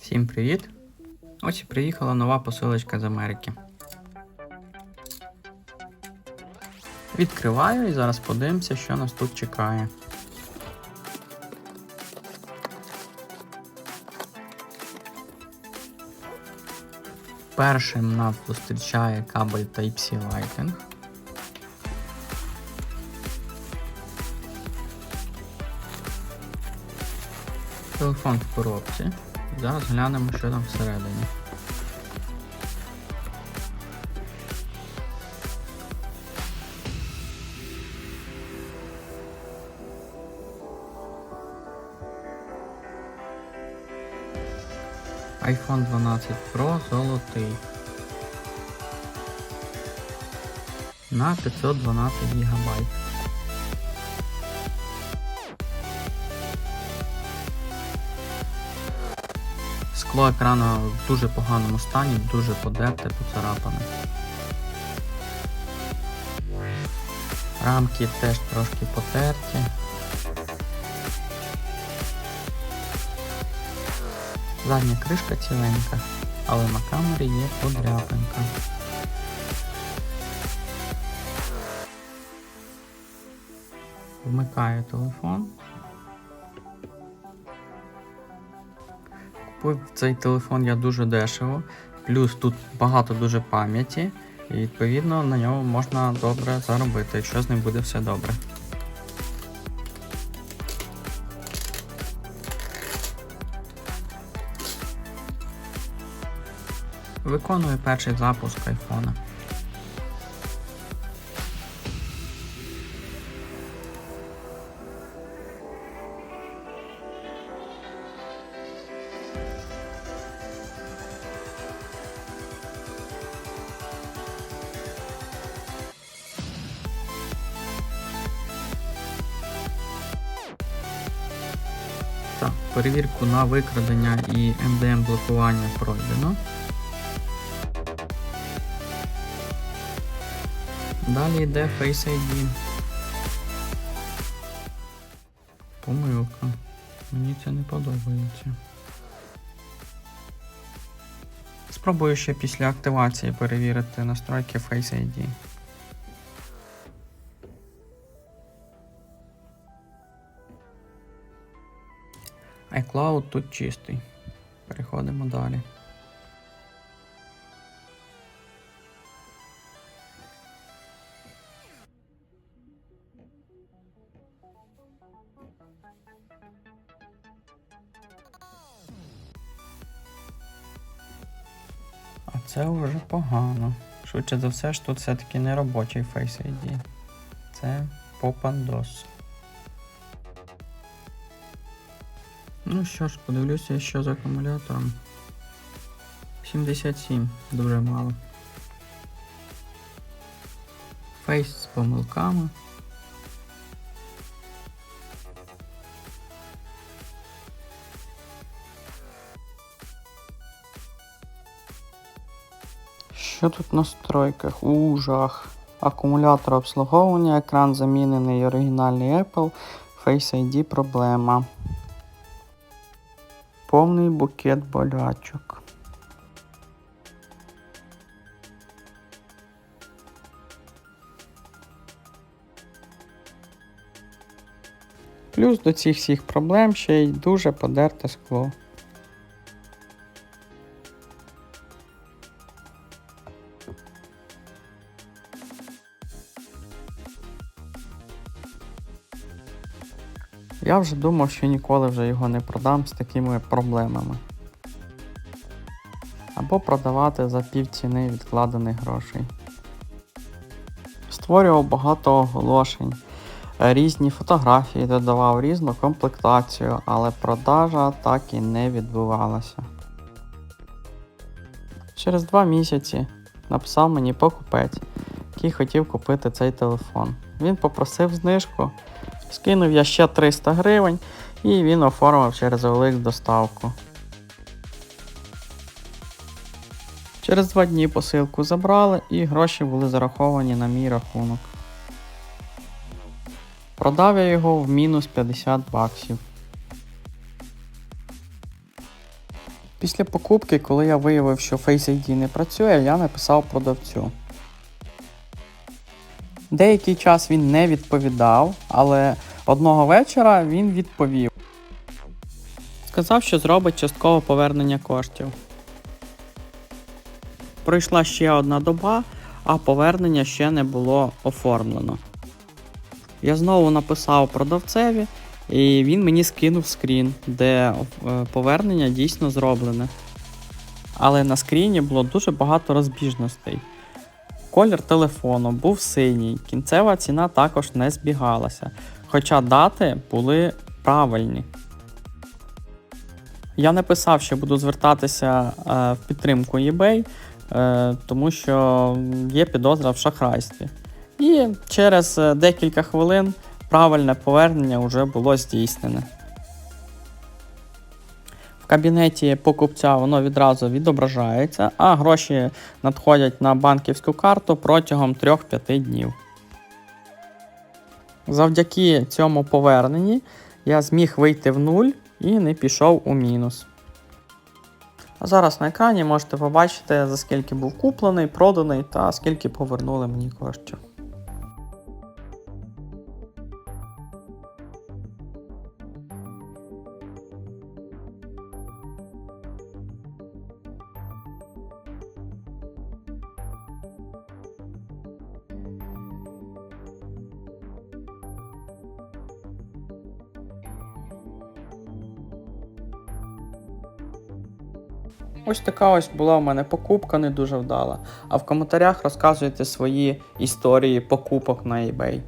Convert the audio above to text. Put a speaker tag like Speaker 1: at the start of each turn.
Speaker 1: Всім привіт! Ось приїхала нова посилочка з Америки. Відкриваю і зараз подивимося, що нас тут чекає. Першим нас зустрічає кабель Type-C Lightning. Телефон в коробці. Зараз глянемо, що там всередині. iPhone 12 Pro золотий. На 512 ГБ. Скло екрану в дуже поганому стані, дуже подерте, поцарапане. Рамки теж трошки потерті. Задня кришка ціленька, але на камері є подряпинка. Вмикаю телефон. Купив цей телефон я дуже дешево, плюс тут багато дуже пам'яті, і відповідно на ньому можна добре заробити, якщо з ним буде все добре. Виконую перший запуск айфона. Так, перевірку на викрадення і MDM блокування пройдено. Далі йде Face ID. Помилка. Мені це не подобається. Спробую ще після активації перевірити настройки Face ID. iCloud тут чистий. Переходимо далі. А це вже погано. Швидше за все тут все-таки не робочий Face ID. Це попандос. Ну що ж, подивлюся, що з акумулятором. 77, дуже мало. Фейс з помилками. Що тут в настройках? У, жах. Акумулятор обслуговування, екран замінений оригінальний Apple, Face ID проблема. Повний букет болячок. Плюс до цих всіх проблем ще й дуже подерте скло. Я вже думав, що ніколи вже його не продам з такими проблемами. Або продавати за пів ціни відкладених грошей. Створював багато оголошень, різні фотографії додавав різну комплектацію, але продажа так і не відбувалася. Через два місяці написав мені покупець, який хотів купити цей телефон. Він попросив знижку. Скинув я ще 300 гривень і він оформив через OLX доставку. Через два дні посилку забрали і гроші були зараховані на мій рахунок. Продав я його в мінус 50 баксів. Після покупки, коли я виявив, що Face ID не працює, я написав продавцю. Деякий час він не відповідав, але одного вечора він відповів. Сказав, що зробить часткове повернення коштів. Пройшла ще одна доба, а повернення ще не було оформлено. Я знову написав продавцеві, і він мені скинув скрін, де е, повернення дійсно зроблене. Але на скріні було дуже багато розбіжностей. Колір телефону був синій, кінцева ціна також не збігалася, хоча дати були правильні. Я написав, що буду звертатися е, в підтримку eBay, е, тому що є підозра в шахрайстві. І через е, декілька хвилин правильне повернення вже було здійснене. В кабінеті покупця воно відразу відображається, а гроші надходять на банківську карту протягом 3-5 днів. Завдяки цьому поверненні я зміг вийти в нуль і не пішов у мінус. Зараз на екрані можете побачити, за скільки був куплений, проданий та скільки повернули мені коштів. Ось така ось була в мене покупка не дуже вдала. А в коментарях розказуйте свої історії покупок на eBay.